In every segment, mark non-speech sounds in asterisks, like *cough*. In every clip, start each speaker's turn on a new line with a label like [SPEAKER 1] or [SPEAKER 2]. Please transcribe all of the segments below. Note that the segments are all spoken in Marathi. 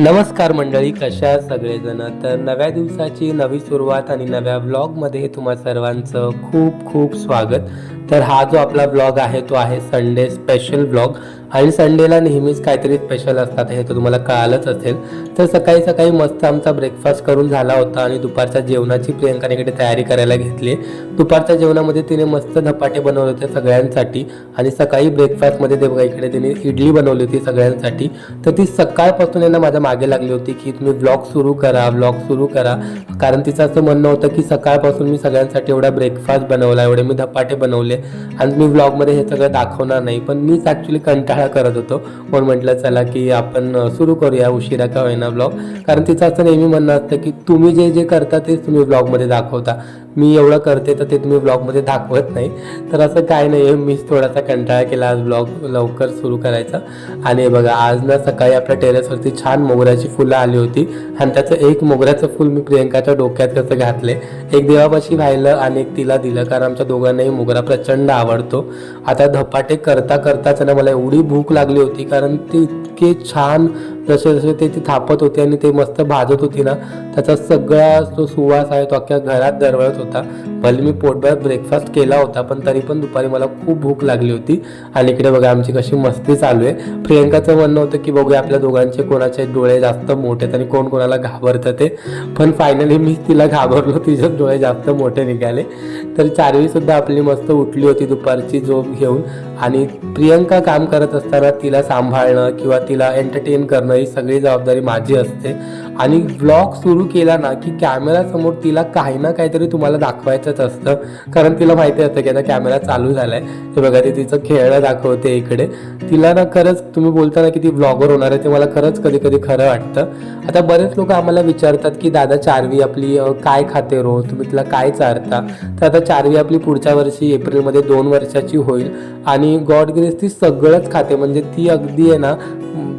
[SPEAKER 1] नमस्कार मंडळी कशा सगळेजण? तर नव्या दिवसाची नवी सुरुवात आणि नव्या ब्लॉगमध्ये तुम्हा सर्वांचं खूप खूप स्वागत. तर हा जो आपला ब्लॉग आहे तो आहे संडे स्पेशल ब्लॉग आणि संडेला नेहमीच काहीतरी स्पेशल असतात हे तर तुम्हाला कळालंच असेल. तर सकाळी सकाळी मस्त आमचा ब्रेकफास्ट करून झाला होता आणि दुपारच्या जेवणाची प्रियंकाने इकडे तयारी करायला घेतली. दुपारच्या जेवणामध्ये तिने मस्त धपाटे बनवले होते सगळ्यांसाठी. आणि सकाळी ब्रेकफास्टमध्ये ते बघा इकडे तिने इडली बनवली होती सगळ्यांसाठी. तर ती सकाळपासून यांना माझ्या मागे लागली होती की तुम्ही ब्लॉग सुरू करा ब्लॉग सुरू करा. कारण तिचं असं म्हणणं होतं की सकाळपासून मी सगळ्यांसाठी एवढा ब्रेकफास्ट बनवला एवढे मी धपाटे बनवले. आणि मी ब्लॉगमध्ये हे सगळं दाखवणार नाही पण मीच ॲक्च्युली कंटाळा करत होतो. पण म्हटलं चला की आपण सुरू करूया उशिरा का होईना ब्लॉग कारण तिचं असं नेहमी म्हणणं असतं की तुम्ही जे जे करता तेच तुम्ही ब्लॉगमध्ये दाखवता. मी एवढं करते तर ते तुम्ही ब्लॉगमध्ये दाखवत नाही. तर असं काय नाही आहे मीच थोडासा कंटाळा केला आज ब्लॉग लवकर सुरू करायचा. आणि बघा आज ना सकाळी आपल्या टेरेसवरती छान मोगऱ्याची फुलं आली होती. आणि त्याचं एक मोगऱ्याचं फुल मी प्रियंकाच्या डोक्यात कसं घातले एक देवापाशी राहिलं आणि एक तिला दिलं कारण आमच्या दोघांनाही मोगरा प्रचंड प्रचंड आवडतो. आता धपाटे करता करताच ना मला एवढी भूक लागली होती कारण ते इतके छान जसे जसे ते ती थापत होती आणि ते मस्त भाजत होती ना त्याचा सगळा जो सुवास आहे तो अख्ख्या घरात दरवळत होता. भले मी पोटभर ब्रेकफास्ट केला होता पण तरी पण दुपारी मला खूप भूक लागली होती. आणि इकडे बघा आमची कशी मस्ती चालू आहे. प्रियंकाचं म्हणणं होतं की बघूया आपल्या दोघांचे कोणाचे डोळे जास्त मोठे आहेत आणि कोण कोणाला घाबरतं ते. पण फायनली मीच तिला घाबरलो तिचे डोळे जास्त मोठे निघाले. तर चारवी सुद्धा आपली मस्त उठली. होती दुपारची झोप घेऊन आणि प्रियंका काम करत असताना तिला सांभाळणं किंवा तिला एंटरटेन करणं ही सगळी जबाबदारी माझी असते. आणि व्लॉग सुरू केला ना की कॅमेरासमोर तिला काही ना काहीतरी तुम्हाला दाखवायचंच असतं. कारण तिला माहिती असतं की आता कॅमेरा चालू झालाय. हे बघा ते तिचं खेळणं दाखवते इकडे. तिला ना खरंच तुम्ही बोलता ना की ती ब्लॉगर होणार आहे ते मला खरंच कधी कधी खरं वाटतं. आता बरेच लोक आम्हाला विचारतात की दादा चारवी आपली काय खाते रोज तुम्ही तिला काय चारता? तर आता चारवी आपली पुढच्या वर्षी एप्रिलमध्ये दोन वर्षाची होईल. आणि गॉड ग्रेस ती सगळंच खाते. म्हणजे ती अगदी आहे ना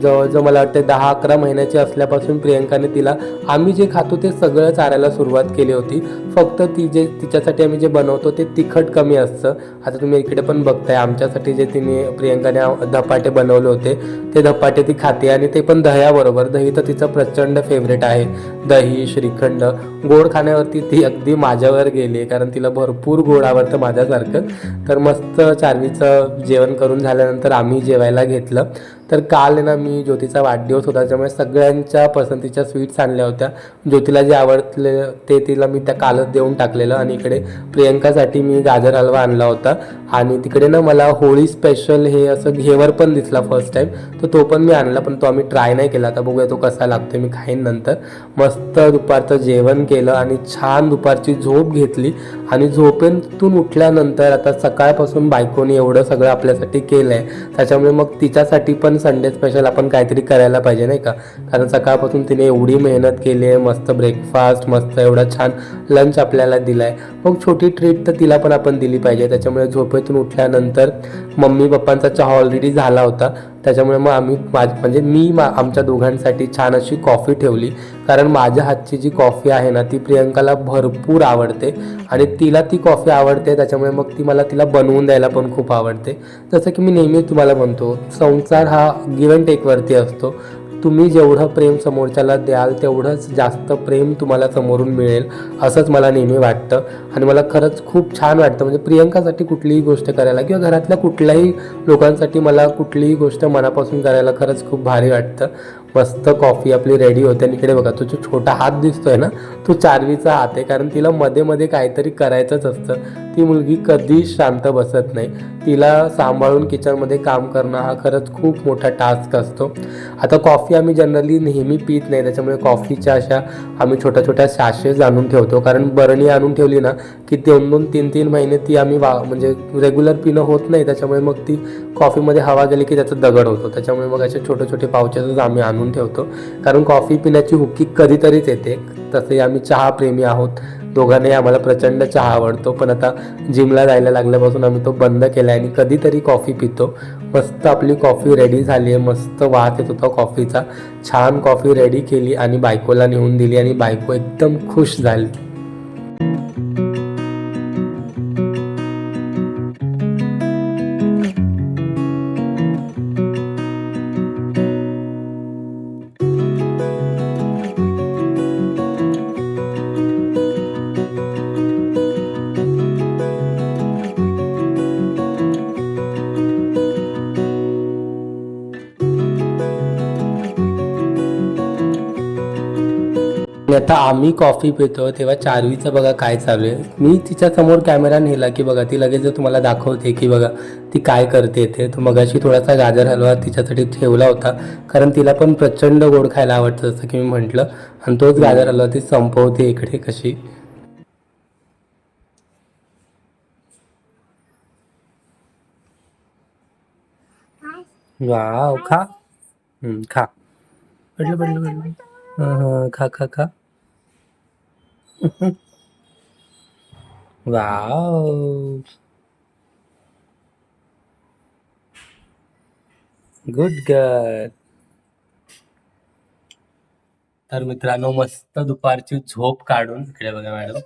[SPEAKER 1] जवळजवळ मला वाटतं दहा अकरा महिन्याची असल्यापासून प्रियंकाने तिला. आम्ही जे खातो ते सगळं चारायला सुरुवात केली होती. फक्त ती जे तिच्यासाठी आम्ही जे बनवतो ते तिखट कमी असतं. आता तुम्ही इकडे पण बघताय आमच्यासाठी जे तिने प्रियंकाने धपाटे बनवले होते ते धपाटे ती खाते आणि ते पण दह्याबरोबर. दही तर तिचं प्रचंड फेवरेट आहे. दही श्रीखंड गोड खाण्यावरती ती अगदी माझ्यावर गेली कारण तिला भरपूर गोड आवडतं माझ्यासारखं. तर मस्त चारवीचं जेवण करून झाल्यानंतर आम्ही जेवायला घेतलं. तर काल ना मी ज्योतीचा वाढदिवस होता त्यामुळे सगळ्यांच्या पसंतीच्या स्वीट्स आणल्या होत्या. ज्योतीला जे आवडले ते तिला मी त्या कालच देऊन टाकलेलं आणि इकडे प्रियंकासाठी मी गाजर हलवा आणला होता. आणि तिकडे ना मला होळी स्पेशल हे असं घेवर पण दिसला फर्स्ट टाईम तर तो पण मी आणला पण तो आम्ही ट्राय नाही केला. आता बघूया तो कसा लागतो मी खाईन नंतर. मस्त दुपारचं जेवण केलं आणि छान दुपारची झोप घेतली. आणि झोपेतून उठल्यानंतर आता सकाळपासून बायकोने एवढं सगळं आपल्यासाठी केलं आहे त्याच्यामुळे मग तिच्यासाठी पण संडे स्पेशल आपण काहीतरी करायला पाहिजे नाही का? कारण सकाळपासून तिने एवढी मेहनत केली आहे मस्त ब्रेकफास्ट मस्त एवढा छान लंच आपल्याला दिला आहे मग छोटी ट्रीट तर तिला पण आपण दिली पाहिजे. त्याच्यामुळे झोपेतून उठल्यानंतर मम्मी पप्पांचा चहा ऑलरेडी झाला होता. त्याच्यामुळे मग आम्ही माझ म्हणजे मी मा आमच्या दोघांसाठी छान अशी कॉफी ठेवली. कारण माझ्या हातची जी कॉफी आहे ना ती प्रियंकाला भरपूर आवडते. आणि तिला ती कॉफी आवडते त्याच्यामुळे मग ती मला तिला बनवून द्यायला पण खूप आवडते. जसं की मी नेहमी तुम्हाला म्हणतो संसार हा गिव्ह अँड टेकवरती असतो. तुम्ही जेवढं प्रेम समोरच्याला द्याल तेवढंच जास्त प्रेम तुम्हाला समोरून मिळेल असंच मला नेहमी वाटतं. आणि मला खरंच खूप छान वाटतं. म्हणजे प्रियंकासाठी कुठलीही गोष्ट करायला किंवा घरातल्या कुठल्याही लोकांसाठी मला कुठलीही गोष्ट मनापासून करायला खरंच खूप भारी वाटतं. मस्त कॉफी आपली रेडी होते. आणि इकडे बघा तो जो छोटा हात दिसतोय ना तो चारवीचा हात आहे. कारण तिला मध्ये मध्ये काहीतरी करायचंच असतं. ती मुलगी कधीच शांत बसत नाही. तिला सांभाळून किचनमध्ये काम करणं हा खरंच खूप मोठा टास्क असतो. आता कॉफी आम्ही जनरली नेहमी पित नाही. त्याच्यामुळे कॉफीच्या अशा आम्ही छोट्या छोट्या सॅशेज आणून ठेवतो. कारण बरणी आणून ठेवली ना की दोन दोन तीन तीन महिने ती आम्ही वा म्हणजे रेग्युलर पिणं होत नाही. त्याच्यामुळे मग ती कॉफीमध्ये हवा गेली की त्याचं दगड होतो. त्याच्यामुळे मग असे छोटे छोटे पावचेसच आम्ही आणून ठेवतो. कारण कॉफी पिण्याची हुकी कधीतरीच येते. तसे आम्ही चहा प्रेमी आहोत. दोघांनाही आम्हाला प्रचंड चहा आवडतो. पण आता जिमला जायला लागल्यापासून आम्ही तो बंद केला आणि कधीतरी कॉफी पितो. मस्त आपली कॉफी रेडी झाली आहे मस्त वास येत होता कॉफीचा. छान कॉफी रेडी केली आणि बायकोला नेऊन दिली आणि बायको एकदम खुश झाली. आणि आता आम्ही कॉफी पितो तेव्हा चारवीचं बघा काय चालू आहे. मी तिच्या समोर कॅमेरा नेला की बघा ती लगेच तुम्हाला दाखवते की बघा ती काय करते ते. तर मगाशी थोडासा गाजर हलवा तिच्यासाठी ठेवला होता कारण तिला पण प्रचंड गोड खायला आवडतं जसं की मी म्हटलं. आणि तोच गाजर हलवा ती संपवते इकडे कशी. वाव खा. खा. पडलं पडलं पडलं. खा खा खा. *laughs* वाव. गुड गर्ल तर मित्रांनो मस्त दुपारची झोप काढून इकडे बघा मॅडम.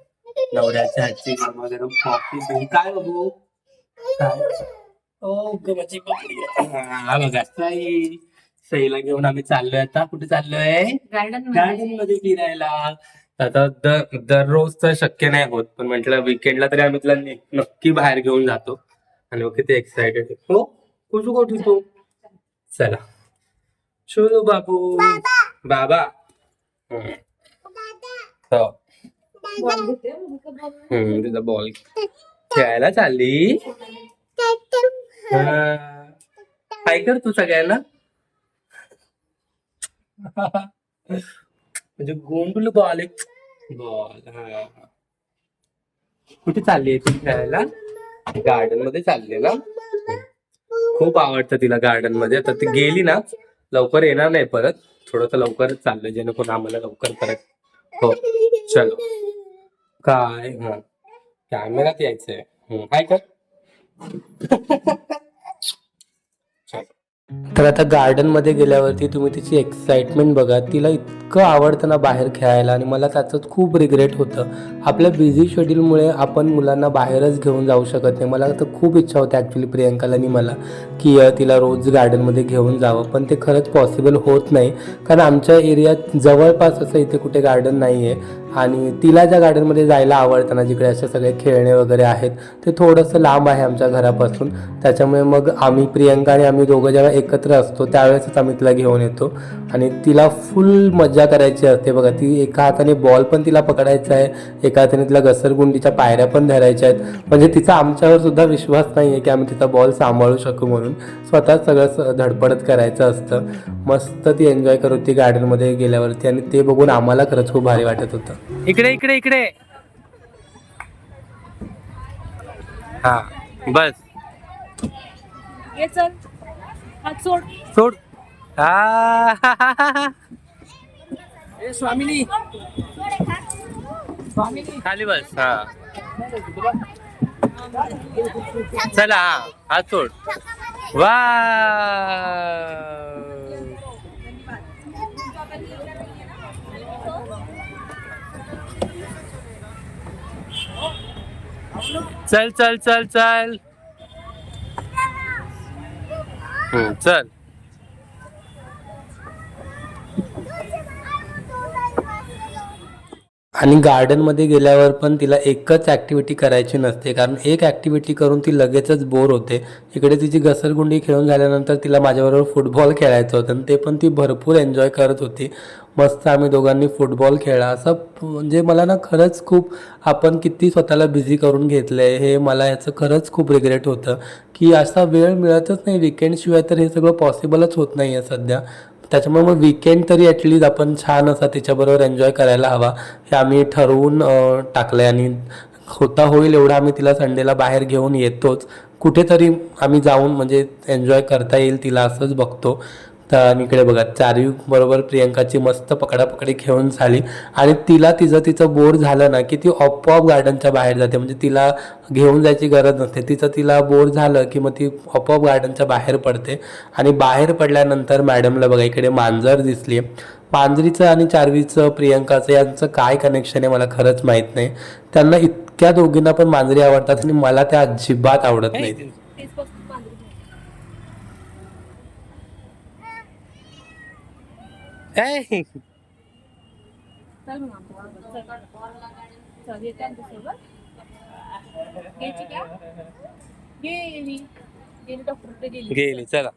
[SPEAKER 1] नवऱ्याच्या हातची कॉफी पिऊन. काय बघू काय? ओ बाकरी. हा बघा. सई सईला घेऊन आम्ही चाललोय. आता कुठे चाललोय?
[SPEAKER 2] गार्डन
[SPEAKER 1] गार्डनमध्ये फिरायला. आता दर दररोज तर शक्य नाही होत. पण म्हटलं विकेंडला तरी आम्ही तुला ने- नक्की बाहेर घेऊन जातो. आणि मग किती एक्साइटेड हो कुठू कुठू तू चला. शोलो बाबू. बाबा. हम्म. हो. बॉल खेळायला चालली. हा. काय कर तू सगळ्यांना? *laughs* म्हणजे गोंडूल बॉल बॉल हा. कुठे चालली तू खेळायला? गार्डनमध्ये चालली ना. खूप आवडतं तिला गार्डनमध्ये. आता ती गेली ना लवकर येणार नाही परत. थोडस लवकरच चाललंय जेणेकरून आम्हाला लवकर परत हो चलो. काय? हा. कॅमेरात यायचंय. काय कर. *laughs* तर आता गार्डनमध्ये गेल्यावरती तुम्ही तिची एक्साइटमेंट बघा. तिला इतकं आवडतं ना बाहेर खेळायला आणि मला त्याचं खूप रिग्रेट होतं. आपल्या बिझी शेड्यूलमुळे आपण मुलांना बाहेरच घेऊन जाऊ शकत नाही. मला तर खूप इच्छा होती ॲक्च्युली प्रियंकाला आणि मला की तिला रोज गार्डनमध्ये घेऊन जावं. पण ते खरंच पॉसिबल होत नाही. कारण आमच्या एरियात जवळपास असं इथे कुठे गार्डन नाही आहे आणि तिला ज्या गार्डनमध्ये जायला आवडतं ना जिकडे असे सगळे खेळणे वगैरे आहेत ते थोडंसं लांब आहे आमच्या घरापासून. त्याच्यामुळे मग आम्ही प्रियंका आणि आम्ही दोघं जेव्हा एकत्र असतो त्यावेळेसच आम्ही तिला घेऊन येतो. आणि तिला फुल मजा करायची असते. बघा ती एका हाताने बॉल पण तिला पकडायचा आहे एका हाताने तिला घसरगुंडीच्या पायऱ्या पण धरायच्या आहेत. म्हणजे तिचा आमच्यावर सुद्धा विश्वास नाही आहे की आम्ही तिचा बॉल सांभाळू शकू म्हणून. स्वतः सगळं स- धडपडत करायचं असतं. मस्त ती एन्जॉय करत होती गार्डनमध्ये गेल्यावरती आणि ते बघून आम्हाला खरंच खूप भारी वाटत होतं. इकडे इकडे इकडे. हा. बस.
[SPEAKER 2] ये चल. हात सोड.
[SPEAKER 1] सोड. हा.
[SPEAKER 2] स्वामिनी.
[SPEAKER 1] खाली बस हा. चला हा. हात सोड. वा. चल चल चल चल. हम्म, चल. आणि गार्डनमध्ये गेल्यावर पण तिला एकच ॲक्टिव्हिटी करायची नसते. कारण एक ॲक्टिव्हिटी करून ती लगेचच बोर होते. इकडे तिची घसरगुंडी खेळून झाल्यानंतर तिला माझ्याबरोबर फुटबॉल खेळायचं होतं. आणि ते पण ती भरपूर एन्जॉय करत होती. मस्त आम्ही दोघांनी फुटबॉल खेळला. असं म्हणजे मला ना खरंच खूप आपण किती स्वतःला बिझी करून घेतलं आहे हे मला ह्याचं खरंच खूप रिग्रेट होतं. की असा वेळ मिळतच नाही. विकेंडशिवाय तर हे सगळं पॉसिबलच होत नाही आहे सध्या. त्याच्यामुळे मग विकेंड तरी ॲटलीस्ट आपण छान असा तिच्याबरोबर एन्जॉय करायला हवा. हे आम्ही ठरवून टाकलं आहे आणि होता होईल एवढा आम्ही तिला संडेला बाहेर घेऊन येतोच. कुठेतरी आम्ही जाऊन म्हणजे एन्जॉय करता येईल तिला असंच बघतो. तर इकडे बघा. चारी बरोबर प्रियंकाची मस्त पकडापकडी खेळून झाली. आणि तिला तिचं तिचं बोर झालं ना की ती आपोआप गार्डनच्या बाहेर जाते. म्हणजे तिला घेऊन जायची गरज नसते. तिचं तिला बोर झालं की मग ती आपोआप गार्डनच्या बाहेर पडते. आणि बाहेर पडल्यानंतर मॅडमला बघा इकडे मांजर दिसली मांजरीचं आणि चारवीचं प्रियंकाचं यांचं काय कनेक्शन आहे मला खरंच माहीत नाही. त्यांना इतक्या दोघींना पण मांजरी आवडतात आणि मला त्या अजिबात आवडत नाही
[SPEAKER 2] तेच पासून पांढरी चल मग आमच्या चल चल येते आमच्यासोबत घ्यायची का गेली गेली डॉक्टरकडे गेली.
[SPEAKER 1] गेली चला.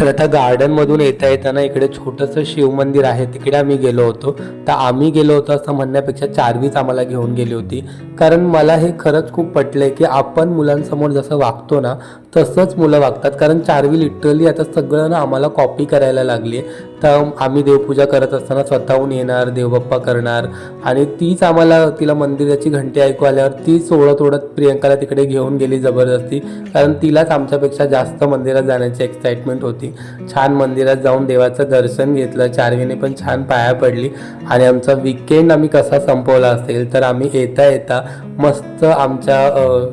[SPEAKER 1] तर आता गार्डनमधून येता येताना इकडे छोटंसं शिवमंदिर आहे. तिकडे आम्ही गेलो होतो. तर आम्ही गेलो होतो असं म्हणण्यापेक्षा चारवीच आम्हाला घेऊन गेली होती. कारण मला हे खरंच खूप पटलंय की आपण मुलांसमोर जसं वागतो ना तसंच मुलं वागतात. कारण चारवी लिटरली आता सगळं ना आम्हाला कॉपी करायला लागली आहे तर आम्ही देवपूजा करत असताना स्वतःहून येणार देवबाप्पा करणार. आणि तीच आम्हाला तिला मंदिराची घंटी ऐकू आल्यावर ती सोडत ओढत प्रियंकाला तिकडे घेऊन गेली जबरदस्ती. कारण तिलाच आमच्यापेक्षा जास्त मंदिरात जाण्याची एक्साइटमेंट होती. छान मंदिरात जाऊन देवाचं दर्शन घेतलं. चारवीने पण छान पाया पडली. आणि आमचा विकेंड आम्ही कसा संपवला असेल तर आम्ही येता येता मस्त आमच्या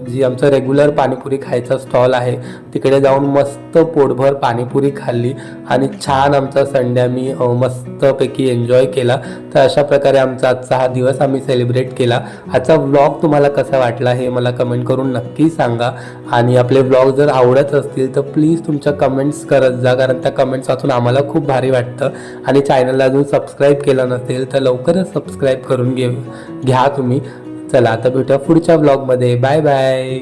[SPEAKER 1] जी आमचं रेग्युलर पाणीपुरी खायचा स्टॉल आहे तिकडे जाऊन मस्त पोटभर पाणीपुरी खाल्ली. आणि छान आमचा संडे आम्ही मस्तपैकी एन्जॉय केला. तर अशा प्रकारे आमचा आजचा हा दिवस आम्ही सेलिब्रेट केला. आजचा व्लॉग तुम्हाला कसा वाटला हे मला कमेंट करून नक्की सांगा. आणि आपले व्लॉग जर आवडत असतील तर प्लीज तुमच्या कमेंट्स करत जा कारण त्या कमेंट्स वाचून आम्हाला खूप भारी वाटतं. आणि चॅनलला अजून सबस्क्राईब केलं नसेल तर लवकरच सबस्क्राईब करून घे घ्या तुम्ही. चला आता भेटूया पुढच्या ब्लॉगमध्ये बाय बाय